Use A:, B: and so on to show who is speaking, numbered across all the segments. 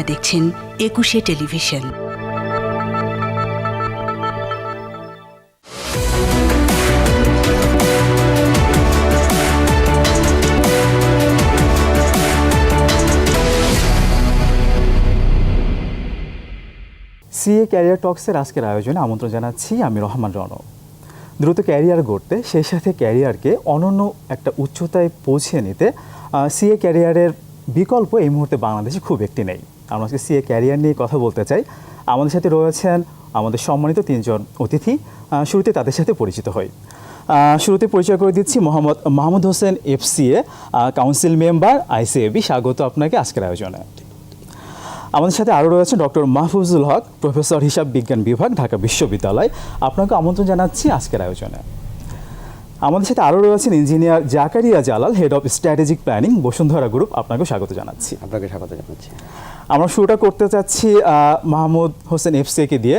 A: আপনারা দেখছেন একুশে টেলিভিশন।
B: সিএ ক্যারিয়ার টক্সের আজকের আয়োজনে আমন্ত্রণ জানাচ্ছি আমি রহমান রণ দ্রুত ক্যারিয়ার গড়তে, সেই সাথে ক্যারিয়ারকে অনন্য একটা উচ্চতায় পৌঁছে নিতে সিএ ক্যারিয়ারের বিকল্প এই মুহূর্তে বাংলাদেশে খুব একটি নেই। আমরা আজকে সিএ ক্যারিয়ার নিয়ে কথা বলতে চাই। আমাদের সাথে রয়েছেন আমাদের সম্মানিত তিনজন অতিথি শুরুতে তাদের সাথে পরিচিত হই। শুরুতে পরিচয় করে দিচ্ছি Mohammad Mahmud Hossain FCA council member ICAB স্বাগত আপনাকে আজকের আয়োজনে। আমাদের সাথে আরও রয়েছেন ডক্টর মাহফুজুল হক, প্রফেসর হিসাব বিজ্ঞান বিভাগ, ঢাকা বিশ্ববিদ্যালয়। আপনাকে আমন্ত্রণ জানাচ্ছি আজকের আয়োজনে। আমাদের সাথে আরও রয়েছেন engineer Zakaria Jalal head of strategic planning Bashundhara group আপনাকে স্বাগত জানাচ্ছি।
C: আপনাকে স্বাগত জানাচ্ছি।
B: আমরা শুরুটা করতে চাচ্ছি মাহমুদ হোসেন এফসিকে দিয়ে।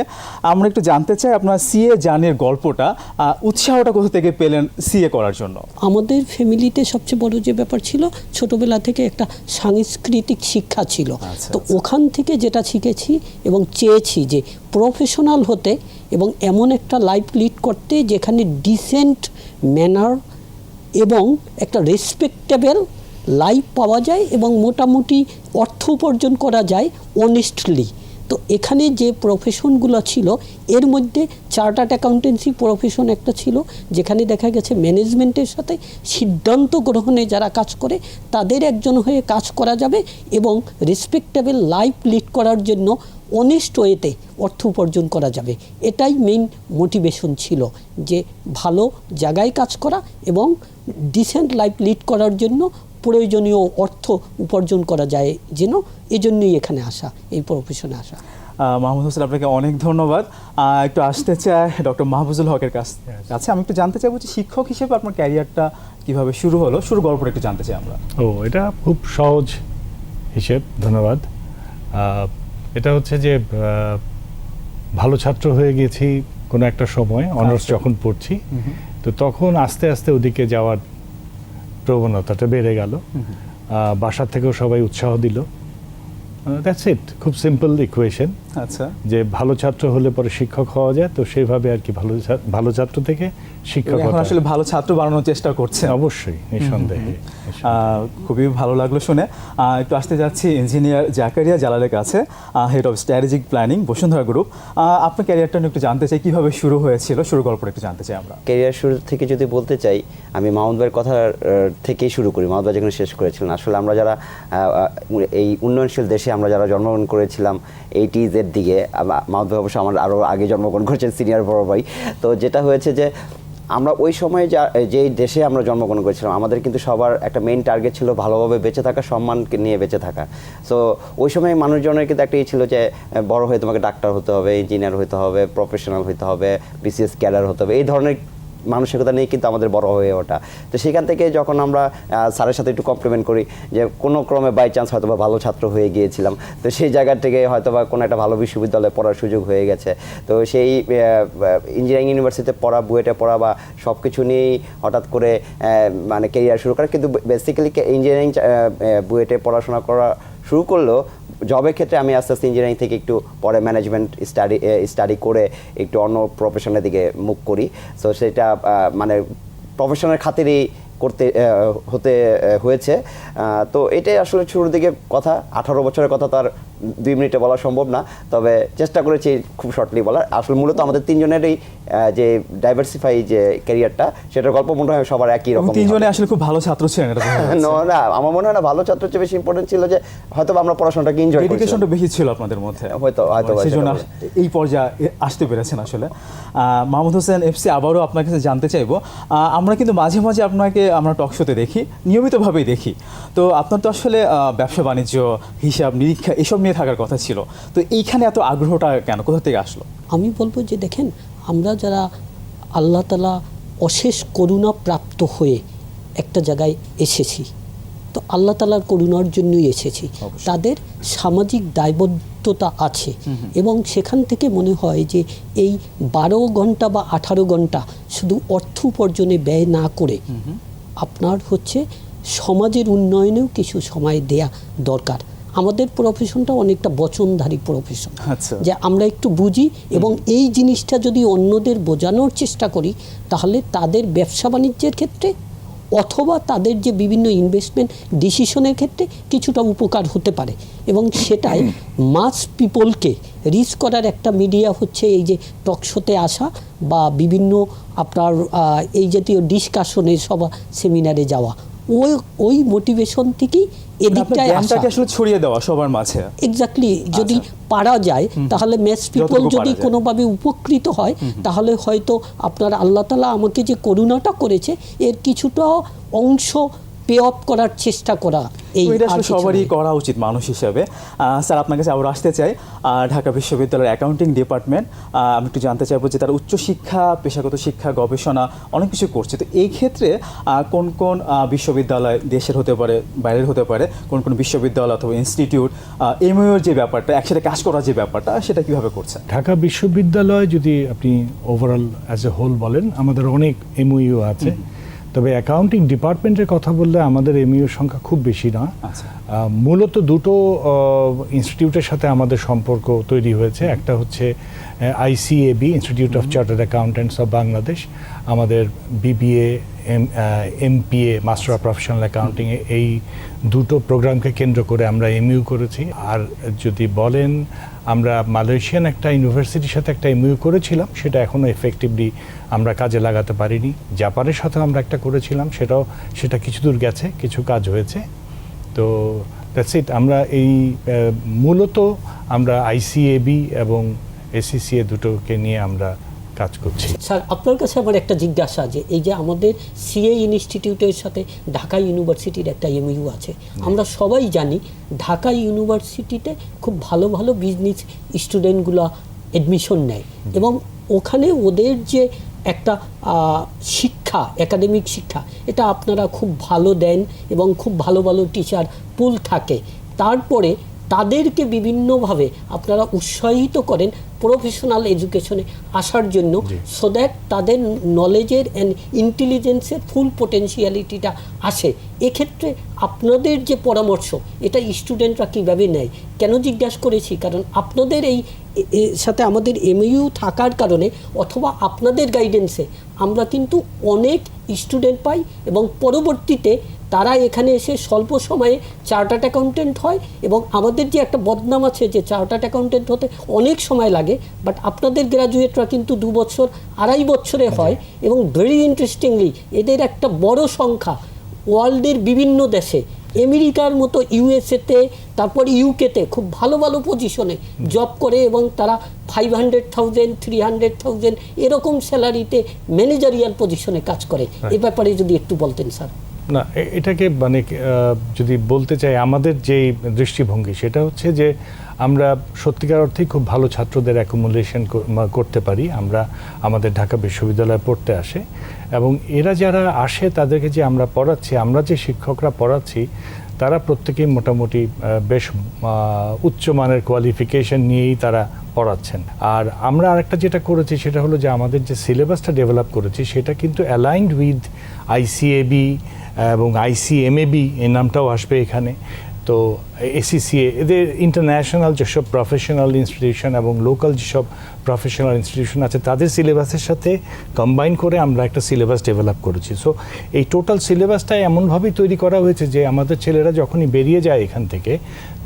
B: আমরা একটু জানতে চাই আপনার সিএ জানের গল্পটা উৎসাহটা কোথা থেকে পেলেন সিএ করার জন্য?
D: আমাদের ফ্যামিলিতে সবচেয়ে বড় যে ব্যাপার ছিল ছোটবেলা থেকে একটা সাংস্কৃতিক শিক্ষা ছিল।
B: আচ্ছা,
D: তো
B: আচ্ছা।
D: ওখান থেকে যেটা শিখেছি এবং চেয়েছি যে প্রফেশনাল হতে এবং এমন একটা লাইফ লিড করতে যেখানে ডিসেন্ট ম্যানার এবং একটা রেসপেক্টেবল লাইফ পাওয়া যায় এবং মোটামুটি অর্থ উপার্জন করা যায় অনেস্টলি তো এখানে যে প্রফেশনগুলো ছিল, এর মধ্যে চার্টার্ড অ্যাকাউন্টেন্সি প্রফেশন একটা ছিল, যেখানে দেখা গেছে ম্যানেজমেন্টের সাথে সিদ্ধান্ত গ্রহণে যারা কাজ করে, তাদের একজন হয়ে কাজ করা যাবে এবং রেসপেক্টেবল লাইফ লিড করার জন্য অনেস্ট ওয়েতে অর্থ উপার্জন করা যাবে। এটাই মেইন মোটিভেশন ছিল, যে ভালো জায়গায় কাজ করা এবং ডিসেন্ট লাইফ লিড করার জন্য প্রয়োজনীয় অর্থ উপার্জন করা যায় যেন এজন্যই এখানে আসা এই প্রফেশনে আসা।
B: মাহমুদ হোসেন আপনাকে অনেক ধন্যবাদ। একটু আসতে চাই ডক্টর মাহফুজুল হকের কাছ কাছে। আমি একটু জানতে চাইব যে শিক্ষক হিসেবে আপনার ক্যারিয়ারটা কীভাবে শুরু হলো? শুরু গল্পটা একটু জানতে চাই আমরা।
E: ও এটা খুব সহজ হিসেব ধন্যবাদ। এটা হচ্ছে যে ভালো ছাত্র হয়ে গেছি কোনো একটা সময় অনার্স
B: আচ্ছা।
E: যখন পড়ছি তো তখন আস্তে আস্তে ওদিকে যাওয়ার প্রবণতাটা বেড়ে গেল। বাসা থেকেও সবাই উৎসাহ দিল। দ্যাটস ইট খুব সিম্পল ইকুয়েশন
B: আচ্ছা।
E: যে ভালো ছাত্র হলে পরে শিক্ষক হওয়া যায় তো সেইভাবে আর কি ভালো ভালো ছাত্র থেকে শিক্ষক
B: এখন আসলে ভালো ছাত্র বানানোর চেষ্টা করছেন
E: অবশ্যই নিঃসন্দেহে।
B: খুবই ভালো লাগল শুনে। একটু আসতে যাচ্ছি ইঞ্জিনিয়ার জাকারিয়া জালালের কাছে head of strategic planning Bashundhara group আপনার ক্যারিয়ারটা নিয়ে একটু জানতে চাই কীভাবে শুরু হয়েছিল? শুরু গল্পটা একটু জানতে চাই আমরা।
C: ক্যারিয়ার শুরু থেকে যদি বলতে চাই আমি মাহমুদ ভাইয়ের কথা থেকেই শুরু করি। মাহমুদ যেখানে শেষ করেছিলেন আসলে আমরা যারা এই উন্নয়নশীল দেশে আমরা যারা জন্মগ্রহণ করেছিলাম এইটিজের দিকে মাহমুদ ভাই অবশ্য আমার আরও আগে জন্মগ্রহণ করেছেন সিনিয়র বড় ভাই। তো যেটা হয়েছে যে, আমরা ওই সময় যা, যেই দেশে আমরা জন্মগ্রহণ করেছিলাম, আমাদের কিন্তু সবার একটা মেইন টার্গেট ছিল ভালোভাবে বেঁচে থাকা সম্মানকে নিয়ে বেঁচে থাকা। সো ওই সময় মানুষজনের কিন্তু একটা ই ছিল যে বড় হয়ে তোমাকে ডাক্তার হতে হবে ইঞ্জিনিয়ার হতে হবে প্রফেশনাল হতে হবে বিসিএস ক্যাডার হতে হবে, এই ধরনের মানসিকতা নিয়ে কিন্তু আমাদের বড় হয়ে ওঠা। তো সেখান থেকে যখন আমরা স্যারের সাথে একটু কমপ্লিমেন্ট করি যে কোনো ক্রমে বাই চান্স হয়তো বা ভালো ছাত্র হয়ে গিয়েছিলাম। তো সেই জায়গা থেকে হয়তো বা কোনো একটা ভালো বিশ্ববিদ্যালয়ে পড়ার সুযোগ হয়ে গেছে। তো সেই ইঞ্জিনিয়ারিং ইউনিভার্সিটিতে পড়া, বুয়েটে পড়া বা সব কিছু নিয়েই হঠাৎ করে মানে কেরিয়ার শুরু করা। কিন্তু বেসিক্যালি ইঞ্জিনিয়ারিং বুয়েটে পড়াশোনা করা শুরু করলেও জবের ক্ষেত্রে আমি আস্তে আস্তে ইঞ্জিনিয়ারিং থেকে একটু পরে ম্যানেজমেন্ট স্টাডি স্টাডি করে একটু অন্য প্রফেশনের দিকে মুখ করি। সো সেটা মানে প্রফেশনের খাতিরেই করতে হতে হয়েছে। তো এটাই আসলে শুরুর দিকে কথা। আঠারো বছরের কথা তার দুই মিনিটে বলা সম্ভব না তবে চেষ্টা করেছি খুব শর্টলি বলার। আসলে মূলত আমাদের তিনজনেরই যে ডাইভার্সিফাই যে ক্যারিয়ারটা সেটার গল্প মনে হয় সবার একই রকম
B: তিনজনে আসলে খুব ভালো ছাত্র ছিলেন।
C: না না আমার মনে হয় না ভালো ছাত্র চেয়ে বেশি ইম্পর্টেন্ট ছিল যে হয়তো আমরা পড়াশোনাটাকে এনজয় করি
B: ডেডিকেশনটা বেশি ছিল আপনাদের মধ্যে।
C: হয়তো- হয়তো বা
B: সেই জন্য এই পর্যায়ে আসতে পেরেছেন আসলে। আহ, মাহমুদ হোসেন এফসি আবারও আপনার কাছে জানতে চাইব। আহ, আমরা কিন্তু মাঝে মাঝে আপনাকে আমরা টক শোতে দেখি নিয়মিতভাবেই দেখি। তো আপনার তো আসলে ব্যবসা বাণিজ্য হিসাব নিরীক্ষা এসব নিয়ে থাকার কথা ছিল। তো এইখানে এত আগ্রহটা কেন? কোথা থেকে আসলো?
D: আমি বলব যে দেখেন আমরা যারা আল্লাহ তালা অশেষ করুণা প্রাপ্ত হয়ে একটা জায়গায় এসেছি তো আল্লাহ তালার করুণার জন্যই এসেছি। তাদের সামাজিক দায়বদ্ধতা আছে এবং সেখান থেকে মনে হয় যে এই বারো ঘণ্টা বা আঠারো ঘণ্টা শুধু অর্থ উপার্জনে ব্যয় না করে আপনার হচ্ছে সমাজের উন্নয়নেও কিছু সময় দেয়া দরকার। আমাদের প্রফেশনটা অনেকটা বচনধারী প্রফেশন
B: আচ্ছা।
D: যে আমরা একটু বুঝি এবং এই জিনিসটা যদি অন্যদের বোঝানোর চেষ্টা করি তাহলে তাদের ব্যবসা বাণিজ্যের ক্ষেত্রে অথবা তাদের যে বিভিন্ন ইনভেস্টমেন্ট ডিসিশনের ক্ষেত্রে কিছুটা উপকার হতে পারে। এবং সেটাই মাস পিপলকে রিচ করার একটা মিডিয়া হচ্ছে এই যে টকশোতে আসা বা বিভিন্ন আপনার এই জাতীয় ডিসকাশনে সভা সেমিনারে যাওয়া। ওই ওই মোটিভেশন থেকেই
B: মানে
D: এদিকটায় আসা।
B: আসলে ছড়িয়ে দেওয়া সবার মাঝে।
D: এক্স্যাক্টলি যদি পারা যায় তাহলে ম্যাচ পিপল
B: আচ্ছা।
D: যদি কোনোভাবে উপকৃত হয় তাহলে হয়তো আপনার আল্লাহ তালা আমাকে যে করুণাটা করেছে এর কিছুটা অংশ পে অফ করার চেষ্টা করা এই
B: সবারই করা উচিত মানুষ হিসেবে। স্যার আপনার কাছে আবার আসতে চাই। ঢাকা বিশ্ববিদ্যালয়ের অ্যাকাউন্টিং ডিপার্টমেন্ট আমি একটু জানতে চাইব যে তার উচ্চশিক্ষা পেশাগত শিক্ষা গবেষণা অনেক কিছু করছে। তো এই ক্ষেত্রে কোন কোন বিশ্ববিদ্যালয় দেশের হতে পারে বাইরের হতে পারে কোন কোন বিশ্ববিদ্যালয় অথবা ইনস্টিটিউট এমওর যে ব্যাপারটা একসাথে কাজ করার যে ব্যাপারটা সেটা কীভাবে করছে?
E: ঢাকা বিশ্ববিদ্যালয় যদি আপনি ওভারঅল অ্যাজ এ হোল বলেন আমাদের অনেক এমইউ আছে। তবে অ্যাকাউন্টিং ডিপার্টমেন্টের কথা বললে আমাদের এমইউর সংখ্যা খুব বেশি না।
B: আচ্ছা।
E: মূলত দুটো ইনস্টিটিউটের সাথে আমাদের সম্পর্ক তৈরি হয়েছে। একটা হচ্ছে ICAB Institute of Chartered Accountants of Bangladesh আমাদের BBA MPA master of professional accounting এই দুটো প্রোগ্রামকে কেন্দ্র করে আমরা এমইউ করেছি। আর যদি বলেন, আমরা মালয়েশিয়ান একটা ইউনিভার্সিটির সাথে একটা এমইউ করেছিলাম, সেটা এখনও এফেক্টিভলি আমরা কাজে লাগাতে পারিনি। জাপানের সাথে আমরা একটা করেছিলাম, সেটাও, সেটা কিছু দূর গেছে, কিছু কাজ হয়েছে। তো দ্যাটস ইট আমরা এই মূলত আমরা আইসিএবি এবং এসিসিএ দুটোকে নিয়ে আমরা কাজ করছি।
D: স্যার আপনার কাছে আমার একটা জিজ্ঞাসা যে এই যে আমাদের সিএ ইনস্টিটিউটের সাথে ঢাকা ইউনিভার্সিটির একটা এমইউ আছে আমরা সবাই জানি ঢাকা ইউনিভার্সিটিতে খুব ভালো ভালো বিজনেস স্টুডেন্টগুলো এডমিশন নেয় এবং ওখানে ওদের যে একটা শিক্ষা একাডেমিক শিক্ষা এটা আপনারা খুব ভালো দেন এবং খুব ভালো ভালো টিচার পুল থাকে। তারপরে তাদেরকে বিভিন্নভাবে আপনারা উৎসাহিত করেন প্রফেশনাল এডুকেশনে আসার জন্য সো দ্যাট তাদের নলেজের অ্যান্ড ইন্টেলিজেন্সের ফুল পোটেন্সিয়ালিটিটা আসে। এক্ষেত্রে আপনাদের যে পরামর্শ এটা স্টুডেন্টরা কীভাবে নেয়? কেন জিজ্ঞাসা করেছি? কারণ আপনাদের এই সাথে আমাদের এমইউ থাকার কারণে অথবা আপনাদের গাইডেন্সে আমরা কিন্তু অনেক স্টুডেন্ট পাই এবং পরবর্তীতে তারা এখানে এসে স্বল্প সময়ে চার্টার্ড অ্যাকাউন্টেন্ট হয় এবং আমাদের যে একটা বদনাম আছে যে চার্টার্ড অ্যাকাউন্টেন্ট হতে অনেক সময় লাগে বাট আপনাদের গ্রাজুয়েটরা কিন্তু দু বছর আড়াই বছরে হয় এবং ভেরি ইন্টারেস্টিংলি এদের একটা বড় সংখ্যা ওয়ার্ল্ডের বিভিন্ন দেশে। আমেরিকার মতো ইউএসএতে তারপর ইউকেতে খুব ভালো ভালো পজিশনে জব করে এবং তারা five hundred thousand three hundred thousand এরকম স্যালারিতে ম্যানেজারিয়াল পজিশনে কাজ করে। এ ব্যাপারে যদি একটু বলতেন স্যার
E: না এটাকে মানে যদি বলতে চাই আমাদের যে দৃষ্টিভঙ্গি, সেটা হচ্ছে যে আমরা সত্যিকার অর্থেই খুব ভালো ছাত্রদের অ্যাকুমুলেশন করতে পারি। আমরা আমাদের ঢাকা বিশ্ববিদ্যালয়ে পড়তে আসে এবং এরা যারা আসে তাদেরকে যে আমরা পড়াচ্ছি, আমরা যে শিক্ষকরা পড়াচ্ছি, তারা প্রত্যেকেই মোটামুটি বেশ উচ্চমানের কোয়ালিফিকেশন নিয়েই তারা পড়াচ্ছেন। আর আমরা আরেকটা যেটা করেছি সেটা হলো যে আমাদের যে সিলেবাসটা ডেভেলপ করেছি সেটা কিন্তু অ্যালাইন্ড উইথ আইসিএবি এবং আইসিএমএবি এই নামটাও আসবে এখানে। তো এসিসিএ এদের ইন্টারন্যাশনাল যেসব প্রফেশনাল ইনস্টিটিউশন এবং লোকাল যেসব প্রফেশনাল ইনস্টিটিউশন আছে, তাদের সিলেবাসের সাথে কম্বাইন করে আমরা একটা সিলেবাস ডেভেলপ করেছি। সো এই টোটাল সিলেবাসটা এমনভাবেই তৈরি করা হয়েছে যে, আমাদের ছেলেরা যখনই বেরিয়ে যায় এখান থেকে,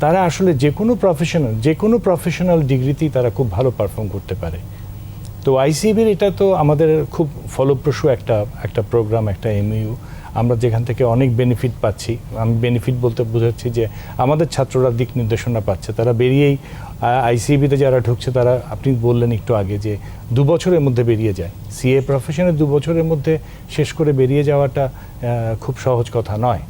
E: তারা আসলে যে কোনো প্রফেশনাল যে কোনো প্রফেশনাল ডিগ্রিতেই তারা খুব ভালো পারফর্ম করতে পারে। তো আইসিবির এটা তো আমাদের খুব ফলপ্রসূ একটা একটা প্রোগ্রাম একটা এমইউ আমরা যেখান থেকে অনেক বেনিফিট পাচ্ছি, আমি বেনিফিট বলতে বোঝাচ্ছি যে আমাদের ছাত্ররা দিক নির্দেশনা পাচ্ছে। তারা বেরিয়েই আইসিবিতে যারা ঢুকছে তারা, আপনি বললেন একটু আগে যে দু বছরের মধ্যে বেরিয়ে যায়। সিএ প্রফেশনে দু বছরের মধ্যে শেষ করে বেরিয়ে যাওয়াটা খুব সহজ কথা নয়।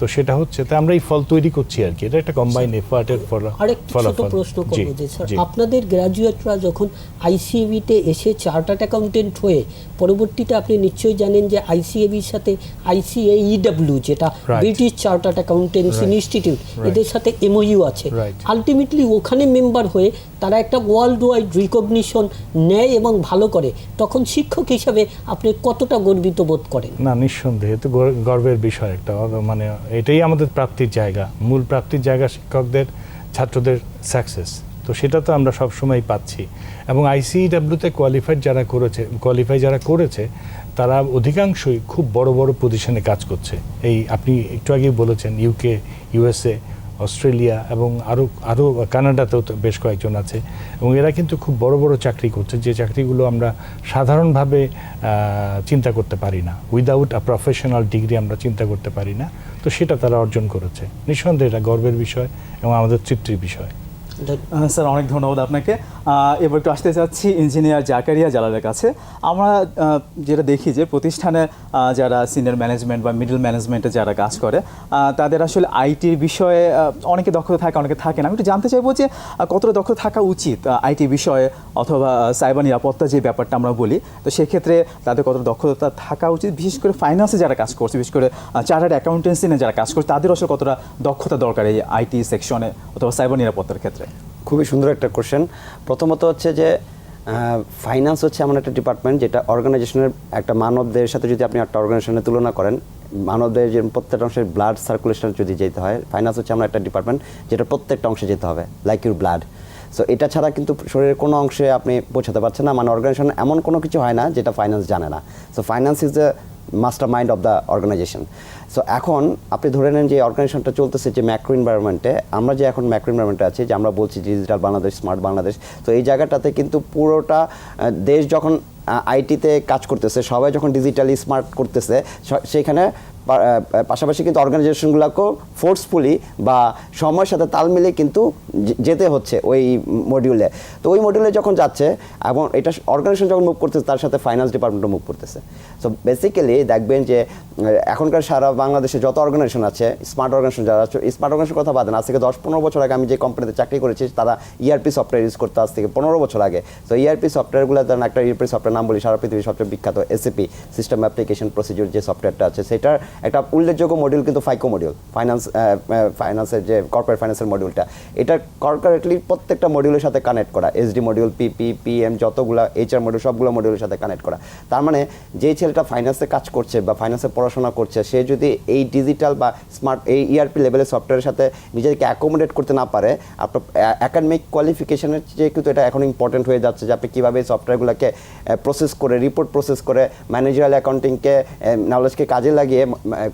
E: তো সেটা হচ্ছে তা আমরা এই ফল তৈরি করছি আর কি। এটা একটা কম্বাইন এফার্টের
D: আরেকটি ছোট
E: ফলাফল।
D: প্রশ্ন
E: জি,
D: করব যে স্যার আপনাদের গ্রাজুয়েটরা যখন আইসিএবিতে এসে চার্টার্ড অ্যাকাউন্টেন্ট হয়ে পরবর্তীতে আপনি নিশ্চয়ই জানেন যে আইসিএবির সাথে আইসিএইডব্লিউ যেটা ব্রিটিশ চার্টার্ড অ্যাকাউন্টেন্সি ইনস্টিটিউট এদের সাথে এমওইউ আছে. আলটিমেটলি ওখানে মেম্বার হয়ে তারা একটা ওয়ার্ল্ড ওয়াইড রিকগনিশন নেয় এবং ভালো করে। তখন শিক্ষক হিসাবে আপনি কতটা গর্বিত বোধ করেন?
E: না নিঃসন্দেহে তো গর্বের বিষয় একটা মানে এটাই আমাদের প্রাপ্তির জায়গা, মূল প্রাপ্তির জায়গা শিক্ষকদের, ছাত্রদের সাকসেস তো সেটা তো আমরা সবসময় পাচ্ছি। এবং আইসিডাব্লিউতে কোয়ালিফাইড যারা করেছে কোয়ালিফাই যারা করেছে, তারা অধিকাংশই খুব বড় বড় পজিশনে কাজ করছে। এই আপনি একটু আগেই বলেছেন ইউকে ইউএসএ অস্ট্রেলিয়া এবং আরও আরও কানাডাতেও বেশ কয়েকজন আছে। এবং এরা কিন্তু খুব বড় বড় চাকরি করছে, যে চাকরিগুলো আমরা সাধারণভাবে চিন্তা করতে পারি না। উইদাউট আ প্রফেশনাল ডিগ্রি আমরা চিন্তা করতে পারি না। তো সেটা তারা অর্জন করেছে। নিঃসন্দেহে এটা গর্বের বিষয় এবং আমাদের তৃপ্তির বিষয়।
B: স্যার, অনেক ধন্যবাদ আপনাকে। এবার একটু আসতে চাচ্ছি ইঞ্জিনিয়ার জাকারিয়া জালালের কাছে। আমরা যেটা দেখি যে প্রতিষ্ঠানে যারা সিনিয়র ম্যানেজমেন্ট বা মিডল ম্যানেজমেন্টে যারা কাজ করে তাদের আসলে আইটির বিষয়ে অনেকে দক্ষতা থাকে, অনেকে থাকে না। আমি একটু জানতে চাইব যে কতটা দক্ষতা থাকা উচিত আইটি বিষয়ে অথবা সাইবার নিরাপত্তা যে ব্যাপারটা আমরা বলি, তো সেক্ষেত্রে তাদের কতটা দক্ষতা থাকা উচিত? বিশেষ করে ফাইন্যান্সে যারা কাজ করছে, বিশেষ করে চার্টার্ড অ্যাকাউন্টেন্সি নিয়ে যারা কাজ করছে, তাদের আসলে কতটা দক্ষতা দরকার এই আইটি সেকশনে অথবা সাইবার নিরাপত্তার ক্ষেত্রে?
C: খুবই সুন্দর একটা কোশ্চেন প্রথমত হচ্ছে যে ফাইন্যান্স হচ্ছে এমন একটা ডিপার্টমেন্ট যেটা অর্গানাইজেশনের একটা মানবদের সাথে যদি আপনি একটা অর্গানাইজেশনের তুলনা করেন, মানবদের যে প্রত্যেকটা অংশের ব্লাড সার্কুলেশন যদি যেতে হয় ফাইন্যান্স হচ্ছে এমন একটা ডিপার্টমেন্ট যেটা প্রত্যেকটা অংশে যেতে হবে লাইক ইউর ব্লাড সো এটা ছাড়া কিন্তু শরীরের কোনো অংশে আপনি পৌঁছাতে পারছেন না। মানে অর্গানাইজেশন এমন কোনো কিছু হয় না যেটা ফাইন্যান্স জানে না। So finance is the master mind of the organization so এখন আপনি ধরে নেন যে অর্গানাইজেশনটা চলতেছে যে ম্যাক্রো এনভায়রনমেন্টে আমরা যে এখন ম্যাক্রো এনভায়রনমেন্টে আছে, যে আমরা বলছি ডিজিটাল বাংলাদেশ স্মার্ট বাংলাদেশ তো এই জায়গাটাতে কিন্তু পুরোটা দেশ যখন আইটিতে কাজ করতেছে, সবাই যখন ডিজিটালি স্মার্ট করতেছে সেখানে পাশাপাশি কিন্তু অর্গানাইজেশনগুলোকেও ফোর্সফুলি বা সময়ের সাথে তাল মিলিয়ে কিন্তু যেতে হচ্ছে ওই মডিউলে তো ওই মডিউলে যখন যাচ্ছে, এবং এটা অর্গানাইজেশন যখন মুভ করতেছে, তার সাথে ফাইন্যান্স ডিপার্টমেন্টও মুভ করতেছে। সো বেসিক্যালি দেখবেন যে এখনকার সারা বাংলাদেশে যত অর্গানাইজেশন আছে স্মার্ট অর্গানাইজেশন যারা আছে স্মার্ট অর্গানাইজেশন কথা বাদেন আজ থেকে দশ, পনেরো বছর আগে আমি যে কোম্পানিতে চাকরি করেছি, তারা ইআরপি সফটওয়্যার ইউজ করতে আজ থেকে পনেরো বছর আগে। তো ইআরপি সফটওয়্যারগুলো ধরেন একটা ইআরপি সফটওয়্যার নাম বলি, সারা পৃথিবীর সবচেয়ে বিখ্যাত এসএপি সিস্টেম অ্যাপ্লিকেশন প্রসিডিউর যে সফটওয়্যারটা আছে, সেটার একটা উল্লেখযোগ্য মডিউল কিন্তু ফাইকো মডিউল ফাইন্যান্স ফাইন্যান্সের যে কর্পোরেট ফাইন্যান্সের মডিউলটা এটা কর্পোরেটলি প্রত্যেকটা মডিউলের সাথে কানেক্ট করা। এসডি মডিউল পিপি পিএম যতগুলো এইচআর মডিউল সবগুলো মডিউলের সাথে কানেক্ট করা। তার মানে যেই ছেলেটা ফাইন্যান্সে কাজ করছে বা ফাইন্যান্সে পড়াশোনা করছে, সে যদি এই ডিজিটাল বা স্মার্ট এই ইআরপি লেভেলের সফটওয়্যারের সাথে নিজেকে অ্যাকোমোডেট করতে না পারে, আপনার একাডেমিক কোয়ালিফিকেশনের যে কিন্তু এটা এখন ইম্পর্টেন্ট হয়ে যাচ্ছে যে আপনি কীভাবে এই সফটওয়্যারগুলোকে প্রসেস করে রিপোর্ট প্রসেস করে ম্যানেজারাল অ্যাকাউন্টিংকে নলেজকে কাজে লাগিয়ে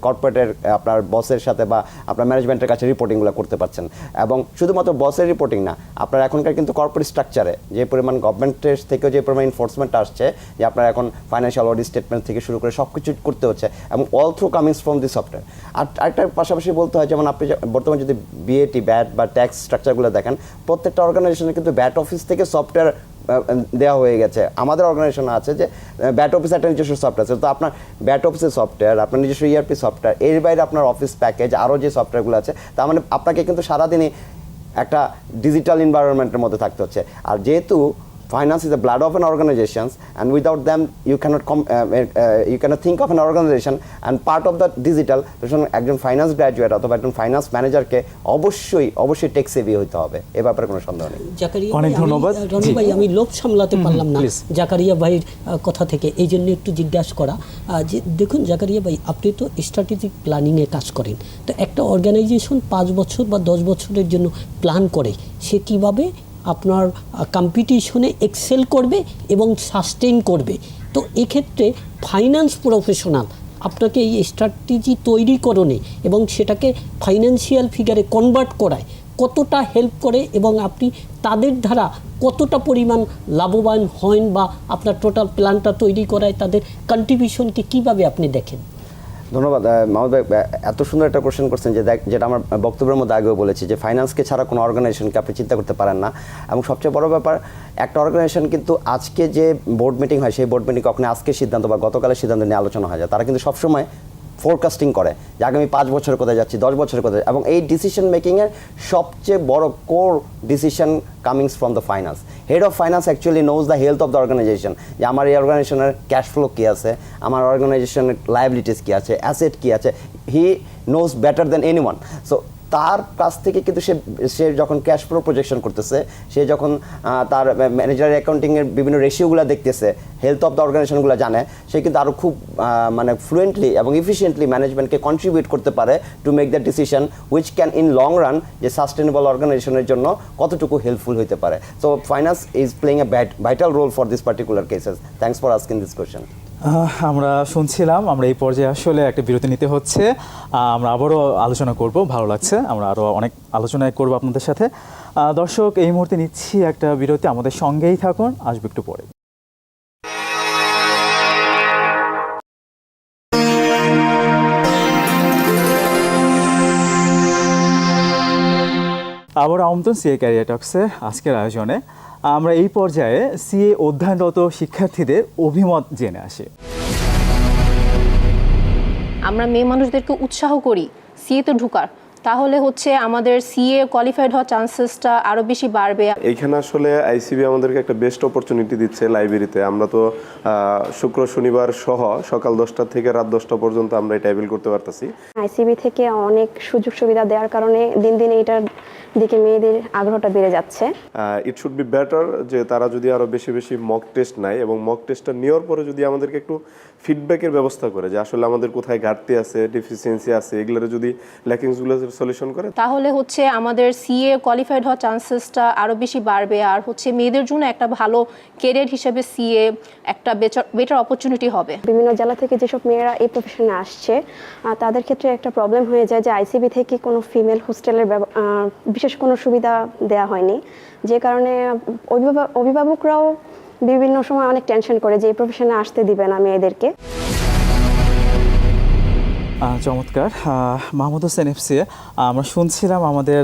C: কর্পোরেটের আপনার বসের সাথে বা আপনার ম্যানেজমেন্টের কাছে রিপোর্টিংগুলো করতে পারছেন। এবং শুধুমাত্র বসের রিপোর্টিং না, আপনার এখনকার কিন্তু কর্পোরেট স্ট্রাকচারে যে পরিমাণ গভর্নমেন্টের থেকেও যে পরিমাণ এনফোর্সমেন্ট আসছে, যে আপনার এখন ফাইন্যান্সিয়াল অডিট স্টেটমেন্ট থেকে শুরু করে সব কিছু করতে হচ্ছে, এবং all through comings from the software আর আরেকটা পাশাপাশি বলতে হয়, যেমন আপনি বর্তমানে যদি বিএটি ব্যাট বা ট্যাক্স স্ট্রাকচারগুলো দেখেন, প্রত্যেকটা অর্গানাইজেশনে কিন্তু ব্যাট অফিস থেকে সফটওয়্যার দেওয়া হয়ে গেছে। আমাদের অর্গানাইজেশন আছে যে ব্যাট অফিস একটা নিজস্ব সফটওয়্যার আছে। তো আপনার ব্যাট অফিসের সফটওয়্যার আপনার নিজস্ব ইআরপি সফটওয়্যার এর বাইরে আপনার অফিস প্যাকেজ আরও যে সফটওয়্যারগুলো আছে, তার মানে আপনাকে কিন্তু সারাদিনই একটা ডিজিটাল এনভায়রনমেন্টের মধ্যে থাকতে হচ্ছে। আর যেহেতু finance is the blood of an organization and without them you cannot com- uh, uh, you cannot think of an organization. And part of the digital একজন ফাইন্যান্স গ্র্যাজুয়েট অথবা একজন ফাইন্যান্স ম্যানেজারকে অবশ্যই অবশ্যই টেক সেভি হতে হবে। এ ব্যাপারে কোনো সন্দেহ নেই।
D: জাকারিয়া
B: অনেক
D: আমি-
B: ধন্যবাদ।
D: রনি ভাই আমি লোভ সামলাতে পারলাম না। জাকারিয়া ভাইয়ের কথা থেকে এই জন্য একটু জিজ্ঞাসা করা যে দেখুন জাকারিয়া ভাই আপনি তো স্ট্র্যাটেজিক প্ল্যানিংয়ে কাজ করেন। তো একটা অর্গানাইজেশন পাঁচ বছর বা দশ বছরের জন্য প্ল্যান করে সে কীভাবে আপনার কম্পিটিশনে এক্সেল করবে এবং সাস্টেইন করবে। তো এক্ষেত্রে ফাইন্যান্স প্রফেশনাল আপনাকে এই স্ট্র্যাটেজি তৈরিকরণে এবং সেটাকে ফাইন্যান্সিয়াল ফিগারে কনভার্ট করায়, কতটা হেল্প করে এবং আপনি তাদের দ্বারা কতটা পরিমাণ লাভবান হন বা আপনার টোটাল প্ল্যানটা তৈরি করায়, তাদের কন্ট্রিবিউশনকে কীভাবে আপনি দেখেন?
C: ধন্যবাদ মাহমুদ ভাই এত সুন্দর একটা কোশ্চেন করছেন যে যেটা আমার বক্তব্যের মধ্যে আগেও বলেছি যে ফাইন্যান্সকে ছাড়া কোনো অর্গানাইজেশনকে আপনি চিন্তা করতে পারেন না। এবং সবচেয়ে বড় ব্যাপার, একটা অর্গানাইজেশন কিন্তু আজকে যে বোর্ড মিটিং হয়, সেই বোর্ড মিটিং কখনো আজকে সিদ্ধান্ত বা গতকালের সিদ্ধান্ত নিয়ে আলোচনা হয় যায় তারা কিন্তু সবসময় ফোরকাস্টিং করে যে আগামী পাঁচ বছর কোথায় যাচ্ছি, দশ বছর কোথায় এবং এই ডিসিশন মেকিংয়ের সবচেয়ে বড় core decision comings from the finance head of finance actually knows the health of the organization যে আমার এই অর্গানাইজেশনের ক্যাশ ফ্লো কী আছে, আমার অর্গানাইজেশনের লাইবিলিটিস কী আছে অ্যাসেট কী আছে। He knows better than any so তার কাছ থেকে কিন্তু সে সে যখন ক্যাশ ফ্লো প্রজেকশন করতেছে সে যখন তার ম্যানেজার অ্যাকাউন্টিংয়ের বিভিন্ন রেশিওগুলো দেখতেছে হেলথ অফ দ্য অর্গানাইজেশনগুলো জানে সে কিন্তু আরও খুব মানে ফ্লুয়েন্টলি এবং ইফিসিয়েন্টলি ম্যানেজমেন্টকে কন্ট্রিবিউট করতে পারে to make the decision which can in long run যে সাস্টেনেবল অর্গানাইজেশনের জন্য কতটুকু হেল্পফুল হতে পারে। So finance is playing a vital role for this particular cases thanks for asking this question
B: ah, আমরা শুনছিলাম, আমরা এই পর্যায়ে আসলে একটা বিরতি নিতে হচ্ছে। আমরা আবারও আলোচনা করব, ভালো লাগছে। আমরা আরও অনেক আলোচনায় করব আপনাদের সাথে। দর্শক, এই মুহূর্তে নিচ্ছি একটা বিরতি, আমাদের সঙ্গেই থাকুন, আসবে একটু পরে। আবার আমন্ত্রণ সিএ ক্যারিয়ার টক্সের আজকের আয়োজনে। আমরা এই পর্যায়ে সিএ অধ্যয়নরত শিক্ষার্থীদের অভিমত জেনে আসি।
F: আমরা মেয়ে মানুষদেরকে উৎসাহ করি সিএতে ঢুকার। তাহলে হচ্ছে আমাদের সিএ কোয়ালিফাইড হওয়ার চান্সেসটা আরও বেশি বাড়বে।
G: এইখানে আসলে আইসিবি আমাদেরকে একটা বেস্ট অপরচুনিটি দিচ্ছে লাইব্রেরিতে আমরা তো আহ, শুক্র শনিবার সহ সকাল দশটা থেকে রাত দশটা পর্যন্ত আমরা এটা অ্যাভেল করতে পারতেছি।
H: আইসিবি থেকে অনেক সুযোগ সুবিধা দেওয়ার কারণে দিন দিন এইটার দিকে মেয়েদের আগ্রহটা বেড়ে যাচ্ছে।
G: ইট শুড বি বেটার যে তারা যদি আরও বেশি বেশি মক টেস্ট নেয় এবং মক টেস্টটা নেওয়ার পরে যদি আমাদেরকে একটু ফিডব্যাকের ব্যবস্থা করে যে আসলে আমাদের কোথায় ঘাটতি আছে ডিফিসিয়েন্সি আছে এগুলোর যদি ল্যাকিংসগুলো সলিউশন করে?
F: তাহলে হচ্ছে আমাদের সিএ কোয়ালিফাইড হওয়ার চান্সেসটা আরও বেশি বাড়বে। আর হচ্ছে মেয়েদের জন্য একটা ভালো কেরিয়ার হিসেবে সিএ একটা বেটার অপরচুনিটি হবে।
H: বিভিন্ন জেলা থেকে যেসব মেয়েরা এই প্রফেশনে আসছে তাদের ক্ষেত্রে একটা প্রবলেম হয়ে যায় যে আইসিবি থেকে কোনো ফিমেল হোস্টেলের বিশেষ কোনো সুবিধা দেওয়া হয়নি। যে কারণে অভিভাবক অভিভাবকরাও বিভিন্ন সময় অনেক টেনশন করে যে এই প্রফেশনে আসতে দিবে না মেয়েদেরকে।
B: চমৎকার। মাহমুদ হোসেন এফসি আমরা শুনছিলাম আমাদের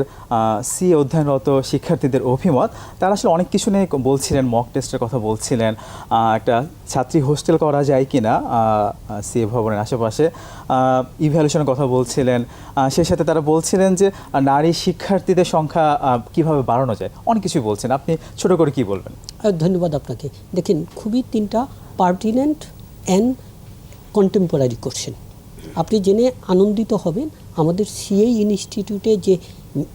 B: সি অধ্যয়নরত শিক্ষার্থীদের অভিমত। তারা আসলে অনেক কিছু নিয়ে বলছিলেন মক টেস্টের কথা বলছিলেন। একটা ছাত্রী হোস্টেল করা যায় কি না সি ভবনের আশেপাশে। ইভ্যালুয়েশনের কথা বলছিলেন। সেই সাথে তারা বলছিলেন যে নারী শিক্ষার্থীদের সংখ্যা কীভাবে বাড়ানো যায়। অনেক কিছুই বলছেন। আপনি ছোট করে কি বলবেন?
D: ধন্যবাদ আপনাকে। দেখেন, খুবই তিনটা পার্টিনেন্ট অ্যান্ড কন্টেম্পোরারি কোশ্চেন আপনি জেনে আনন্দিত হবেন আমাদের সিএই ইনস্টিটিউটে যে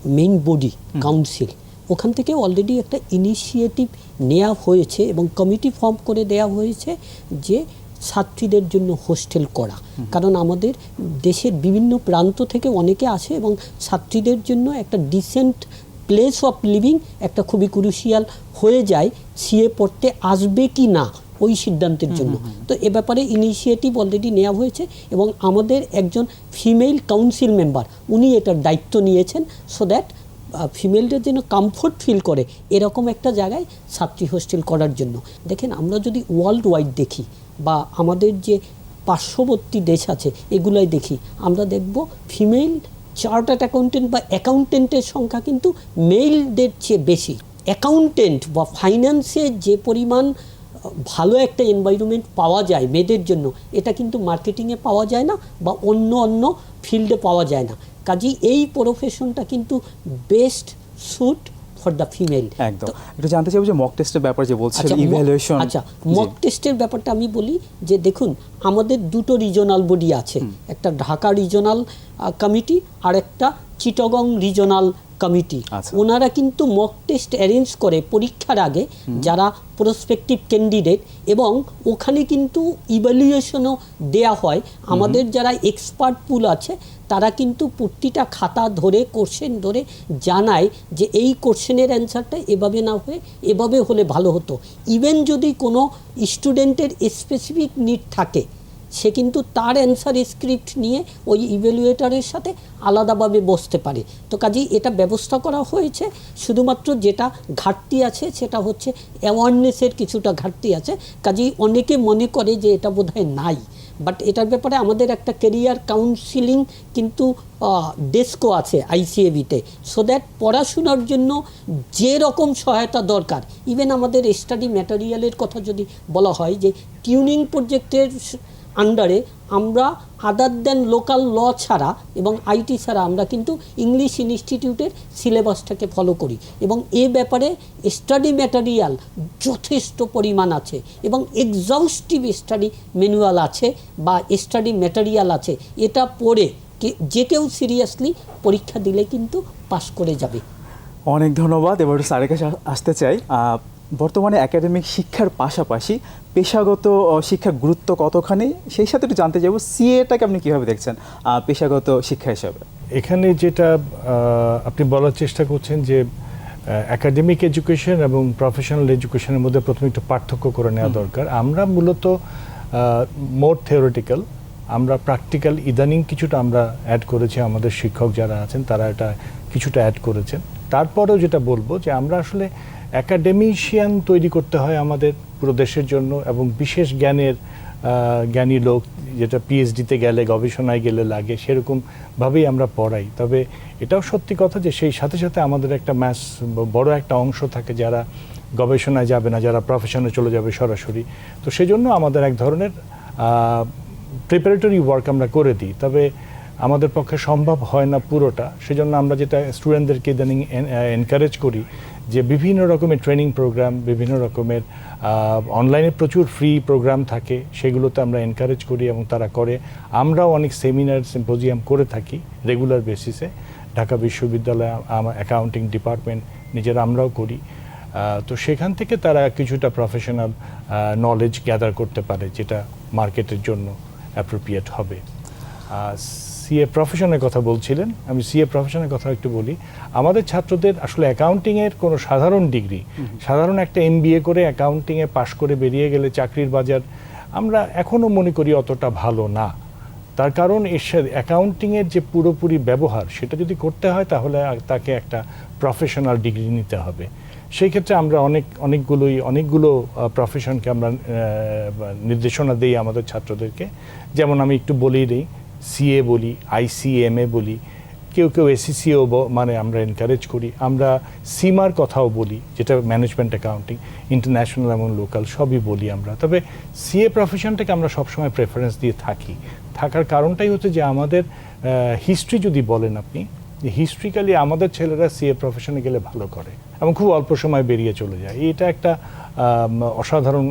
D: মেইন বডি কাউন্সিল ওখান থেকে অলরেডি একটা ইনিশিয়েটিভ নেওয়া হয়েছে এবং কমিটি ফর্ম করে দেওয়া হয়েছে যে ছাত্রীদের জন্য হোস্টেল করা। কারণ আমাদের দেশের বিভিন্ন প্রান্ত থেকে অনেকে আসে এবং ছাত্রীদের জন্য একটা ডিসেন্ট প্লেস অফ লিভিং একটা খুবই ক্রুশিয়াল হয়ে যায় সিএ পড়তে আসবে কি না। ওই সিদ্ধান্তের জন্য। তো এ ব্যাপারে ইনিশিয়েটিভ অলরেডি নেওয়া হয়েছে এবং আমাদের একজন ফিমেল কাউন্সিল মেম্বার উনি এটার দায়িত্ব নিয়েছেন সো দ্যাট ফিমেলদের যেন কমফোর্ট ফিল করে এরকম একটা জায়গায় ছাত্রী হোস্টেল করার জন্য। দেখেন আমরা যদি ওয়ার্ল্ড ওয়াইড দেখি বা আমাদের যে পার্শ্ববর্তী দেশ আছে এগুলোই দেখি আমরা দেখব ফিমেল চার্টার্ড অ্যাকাউন্টেন্ট বা অ্যাকাউন্টেন্টের সংখ্যা কিন্তু মেলদের চেয়ে বেশি। অ্যাকাউন্টেন্ট বা ফাইন্যান্সে যে পরিমাণ ভালো একটা এনভায়রনমেন্ট পাওয়া যায় মেয়েদের জন্য। এটা কিন্তু মার্কেটিংয়ে পাওয়া যায় না বা অন্য অন্য ফিল্ডে পাওয়া যায় না। কাজেই এই প্রফেশনটা কিন্তু best suit for the female
B: একদম। একটু জানতে চাইব যে মক টেস্টের ব্যাপারে যে বলছিলেন
D: আচ্ছা,
B: ইভ্যালুয়েশন
D: আচ্ছা মক টেস্টের ব্যাপারটা আমি বলি যে দেখুন আমাদের দুটো রিজনাল বডি আছে। একটা ঢাকা রিজনাল কমিটি আর একটা চিটগং রিজনাল কমিটি
B: আচ্ছা।
D: ওনারা কিন্তু মক টেস্ট অ্যারেঞ্জ করে পরীক্ষার আগে যারা প্রসপেক্টিভ ক্যান্ডিডেট এবং ওখানে কিন্তু ইভ্যালুয়েশনও দেয়া হয়। আমাদের যারা এক্সপার্ট পুল আছে তারা কিন্তু প্রতিটা খাতা ধরে কোশ্চেন ধরে জানায় যে এই কোশ্চেনের অ্যান্সারটা এভাবে না হয়ে এভাবে হলে ভালো হতো। ইভেন যদি কোনো স্টুডেন্টের স্পেসিফিক নিড থাকে, সে কিন্তু তার অ্যান্সার স্ক্রিপ্ট নিয়ে ওই ইভ্যালুয়েটারের সাথে আলাদাভাবে বসতে পারে। তো কাজেই এটা ব্যবস্থা করা হয়েছে। শুধুমাত্র যেটা ঘাটতি আছে, সেটা হচ্ছে অ্যাওয়ারনেসের কিছুটা ঘাটতি আছে। কাজেই অনেকে মনে করে যে এটা বোধহয় নাই। বাট এটার ব্যাপারে আমাদের একটা কেরিয়ার কাউন্সিলিং কিন্তু ডেস্কও আছে আইসিএবিতে সো দ্যাট পড়াশোনার জন্য যে রকম সহায়তা দরকার ইভেন আমাদের স্টাডি ম্যাটেরিয়ালের কথা যদি বলা হয় যে টিউনিং প্রজেক্টের আন্ডারে আমরা আদার দেন লোকাল ল ছাড়া এবং আইটি ছাড়া আমরা কিন্তু ইংলিশ ইনস্টিটিউটের সিলেবাসটাকে ফলো করি এবং এ ব্যাপারে স্টাডি ম্যাটেরিয়াল যথেষ্ট পরিমাণ আছে এবং এক্সস্টিভ স্টাডি ম্যানুয়াল আছে বা স্টাডি ম্যাটেরিয়াল আছে। এটা পড়ে যে কেউ সিরিয়াসলি পরীক্ষা দিলে কিন্তু পাশ করে যাবে।
B: অনেক ধন্যবাদ। এবার স্যারের কাছে আসতে চাই। বর্তমানে একাডেমিক শিক্ষার পাশাপাশি পেশাগত শিক্ষার গুরুত্ব কতখানি? সেই সাথে একটু জানতে চাইব সিএটাকে আপনি কীভাবে দেখছেন পেশাগত শিক্ষা হিসাবে?
E: এখানে যেটা আপনি বলার চেষ্টা করছেন যে একাডেমিক এডুকেশন এবং প্রফেশনাল এডুকেশনের মধ্যে প্রথমে একটু পার্থক্য করে নেওয়া দরকার। আমরা মূলত মোর থিওরিটিক্যাল আমরা প্র্যাকটিক্যাল ইদানিং কিছুটা আমরা অ্যাড করেছি আমাদের শিক্ষক যারা আছেন তারা এটা কিছুটা অ্যাড করেছেন। তারপরেও যেটা বলব যে আমরা আসলে একাডেমিশিয়ান তৈরি করতে হয় আমাদের পুরো দেশের জন্য এবং বিশেষ জ্ঞানের জ্ঞানী লোক যেটা পিএইচডিতে গেলে, গবেষণায় গেলে লাগে সেরকমভাবেই আমরা পড়াই। তবে এটাও সত্যি কথা যে সেই সাথে সাথে আমাদের একটা ম্যাস বড় একটা অংশ থাকে যারা গবেষণায় যাবে না, যারা প্রফেশনে চলে যাবে সরাসরি। তো সেই জন্য আমাদের এক ধরনের প্রিপারেটরি ওয়ার্ক আমরা করে দিই। তবে আমাদের পক্ষে সম্ভব হয় না পুরোটা। সেজন্য আমরা যেটা স্টুডেন্টদেরকে ইদানিং এনকারেজ করি যে বিভিন্ন রকমের ট্রেনিং প্রোগ্রাম বিভিন্ন রকমের অনলাইনে প্রচুর ফ্রি প্রোগ্রাম থাকে, সেগুলোতে আমরা এনকারেজ করি এবং তারা করে। আমরাও অনেক সেমিনার সিম্পোজিয়াম করে থাকি রেগুলার বেসিসে ঢাকা বিশ্ববিদ্যালয় আমার অ্যাকাউন্টিং ডিপার্টমেন্ট নিজেরা আমরাও করি। তো সেখান থেকে তারা কিছুটা প্রফেশনাল নলেজ গ্যাদার করতে পারে, যেটা মার্কেটের জন্য অ্যাপ্রোপ্রিয়েট হবে। সিএ প্রফেশনের কথা বলছিলেন। আমি সিএ প্রফেশনের কথা একটু বলি। আমাদের ছাত্রদের আসলে অ্যাকাউন্টিংয়ের কোনো সাধারণ ডিগ্রি সাধারণ একটা এমবিএ করে অ্যাকাউন্টিংয়ে পাশ করে বেরিয়ে গেলে চাকরির বাজার আমরা এখনও মনে করি অতটা ভালো না। তার কারণ এর সাথে অ্যাকাউন্টিংয়ের যে পুরোপুরি ব্যবহার সেটা যদি করতে হয় তাহলে তাকে একটা প্রফেশনাল ডিগ্রি নিতে হবে। সেই ক্ষেত্রে আমরা অনেক অনেকগুলোই অনেকগুলো প্রফেশনকে আমরা নির্দেশনা দিই আমাদের ছাত্রদেরকে। যেমন আমি একটু বলেই দিই সিএ বলি আইসিএমএ বলি, কেউ কেউ এসিসিও মানে আমরা এনকারেজ করি। আমরা সিমার কথাও বলি, যেটা ম্যানেজমেন্ট অ্যাকাউন্টিং ইন্টারন্যাশনাল এবং লোকাল সবই বলি আমরা। তবে সিএ প্রফেশনটাকে আমরা সবসময় প্রেফারেন্স দিয়ে থাকি। থাকার কারণটাই হচ্ছে যে আমাদের হিস্ট্রি যদি বলেন আপনি হিস্ট্রিক্যালি আমাদের ছেলেরা সিএ প্রফেশনে গেলে ভালো করে। এবং খুব অল্প সময় বেরিয়ে চলে যায়। এটা একটা অসাধারণ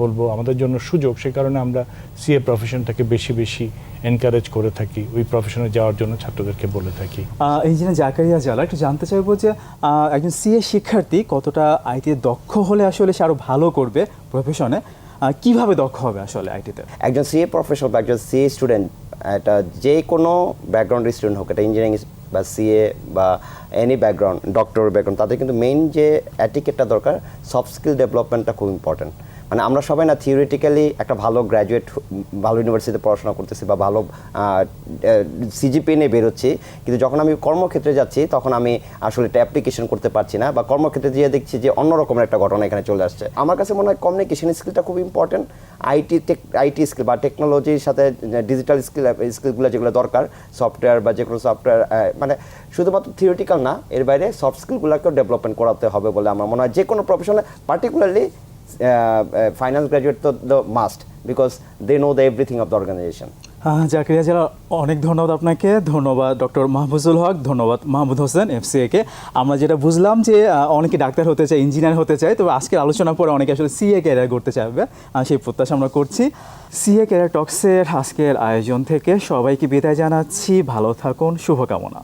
E: বলব আমাদের জন্য সুযোগ। সে কারণে আমরা সিএ প্রফেশনটাকে বেশি বেশি এনকারেজ করে থাকি। ওই প্রফেশনে যাওয়ার জন্য ছাত্রদেরকে বলে থাকি।
B: ইঞ্জিনিয়ার জাকারিয়া জালা একটু জানতে চাইব যে একজন সিএ শিক্ষার্থী কতটা আইটিতে দক্ষ হলে আসলে সে আরও ভালো করবে প্রফেশনে কীভাবে দক্ষ হবে আসলে আইটিতে
C: একজন সিএ প্রফেশনাল বা একজন সিএ স্টুডেন্ট এটা যে কোনো ব্যাকগ্রাউন্ডের স্টুডেন্ট হোক, এটা ইঞ্জিনিয়ারিং বা সিএ বা এনি ব্যাকগ্রাউন্ড ডক্টর ব্যাকগ্রাউন্ড তাদের কিন্তু মেইন যে অ্যাটিকেটটা দরকার সফট স্কিল ডেভেলপমেন্টটা খুব ইম্পর্টেন্ট মানে আমরা সবাই না থিওরিটিক্যালি একটা ভালো গ্র্যাজুয়েট ভালো ইউনিভার্সিটিতে পড়াশোনা করতেছি বা ভালো সিজিপি নিয়ে বেরোচ্ছি কিন্তু যখন আমি কর্মক্ষেত্রে যাচ্ছি, তখন আমি আসলে এটা অ্যাপ্লিকেশন করতে পারছি না বা কর্মক্ষেত্রে গিয়ে দেখছি যে অন্যরকমের একটা ঘটনা এখানে চলে আসছে। আমার কাছে মনে হয় কমিউনিকেশন স্কিলটা খুব important IT tech IT skill বা টেকনোলজির সাথে ডিজিটাল স্কিল স্কিলগুলো যেগুলো দরকার সফটওয়্যার বা যে কোনো সফটওয়্যার মানে শুধুমাত্র থিওরিটিক্যাল না, এর বাইরে সফট স্কিলগুলোকেও ডেভেলপমেন্ট করাতে হবে বলে আমার মনে হয়। যে কোনো প্রফেশনে পার্টিকুলারলি ফাইনাল গ্র্যাজুয়েট তো the must because they know the everything of the organization
B: ah, Zakaria Jalal অনেক ধন্যবাদ আপনাকে। ধন্যবাদ ডক্টর মাহফুজুল হক ধন্যবাদ মাহমুদ হোসেন এফসিএ কে আমরা যেটা বুঝলাম যে অনেকে ডাক্তার হতে চায় ইঞ্জিনিয়ার হতে চায় তবে আজকের আলোচনা পরে অনেকে আসলে সিএ ক্যারিয়ার করতে চাইবে। সেই প্রত্যাশা আমরা করছি। সিএ ক্যারিয়ার টক্সের আজকের আয়োজন থেকে সবাইকে বিদায় জানাচ্ছি। ভালো থাকুন শুভকামনা।